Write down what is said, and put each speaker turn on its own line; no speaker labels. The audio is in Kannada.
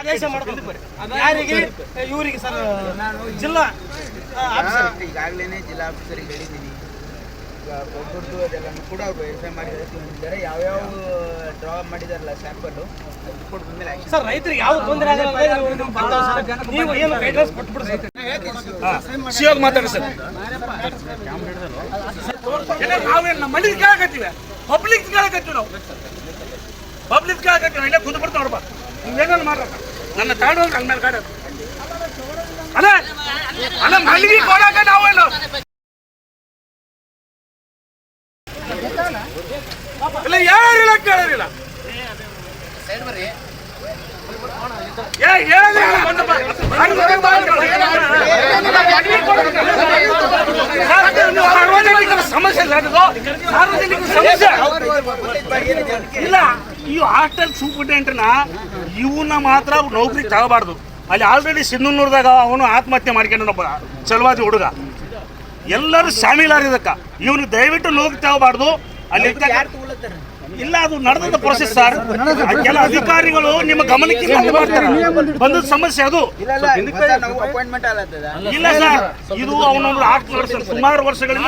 ಆದೇಶ ಮಾಡ್ಬೇಕು ಯಾರಿಗೆ? ಇವರಿಗೆ ಸರ್ ಜಿಲ್ಲಾ
ಈಗಾಗಲೇ ಜಿಲ್ಲಾ ಆಫೀಸರಿಗೆ ಹೇಳಿದ್ದೀನಿ. ಈಗ ಒಬ್ಬರದ್ದು ಅದೆಲ್ಲನೂ ಕೂಡ ಅವರು ವೆರಿಫೈ ಮಾಡಿದ್ದಾರೆ ಯಾವ ಯಾವ್ಯಾವ ಡ್ರಾ ಮಾಡಿದಾರಲ್ಲ ಸ್ಯಾಂಪಲ್ಲು ಅದು ರಿಪೋರ್ಟ್ ಬಂದಮೇಲೆ
ಸರ್ ರೈತರಿಗೆ ಯಾವ ತೊಂದರೆ. ನೀವು ಏನು ಗೈಡ್ಲೈನ್ಸ್ ಕೊಟ್ಬಿಡಿ ಸರ್.
ಮಾತಾಡಿ ಸರ್. ನಾವೇನು ನಮ್ಮ ಮನೆಗೆ ಕೇಳಕತ್ತೀವಿ? ಪಬ್ಲಿಕ್ ಕೇಳಕತ್ತೀವಿ ನಾವು. ಪಬ್ಲಿಕ್ ಕೇಳಕತ್ತೀವಿ. ಇಲ್ಲೇ ಕುಂದು ನೋಡ್ಬಾರ್ದು ಏನೇನು ನೀವೇನೋ ಮಾಡ್ರ? ನನ್ನ ತಗೊಂಡು ಹಂಗ ಮೇಲೆ ಗಾಡಿ ಅಲ್ಲ ಅಲ್ಲ ಮಲ್ಲಿಗೆ ಕೊಡಾಕ ನಾವೇನು ಇಲ್ಲ ಯಾರಿಲ್ಲ ಕೇಳೋರಿಲ್ಲ ಏ ಹೇಳಿದ್ರೆ ಬಂದಪ್ಪ. ಸಾರ್ವಜನಿಕರ ಸಮಸ್ಯೆ. ಇಲ್ಲ ಈ ಹಾಸ್ಟೆಲ್ ಸೂಪರ್ಟೆಂಟ್ನ ಇವನ್ನ ಮಾತ್ರ ನೌಕರಿ ತಗೋಬಾರ್ದು. ಅಲ್ಲಿ ಆಲ್ರೆಡಿ ಸಿಂಧನೂರ್ದಾಗ ಅವನು ಆತ್ಮಹತ್ಯೆ ಮಾಡ್ಕೊಂಡು ಒಬ್ಬ ಚಲವಾದಿ ಹುಡುಗ. ಎಲ್ಲರೂ ಶಾಮೀಲಾಗಿದ್ದಕ್ಕ ಇವನು ದಯವಿಟ್ಟು ನೌಕರಿ ತಗೋಬಾರ್ದು. ಅಲ್ಲಿ ಇಲ್ಲ ಅದು ನಡೆದ ಪ್ರೊಸೆಸ್ ಸರ್ ಕೆಲ ಅಧಿಕಾರಿಗಳು ನಿಮ್ಮ ಗಮನಕ್ಕೆ ಬಂದ ಬಂದದ ಸಮಸ್ಯೆ ಅದು. ಇಲ್ಲ ಸರ್ ಇದು ಅವನೊಂದು ಆಟ ನಡೆಸ ಸುಮಾರು ವರ್ಷಗಳಿಂದ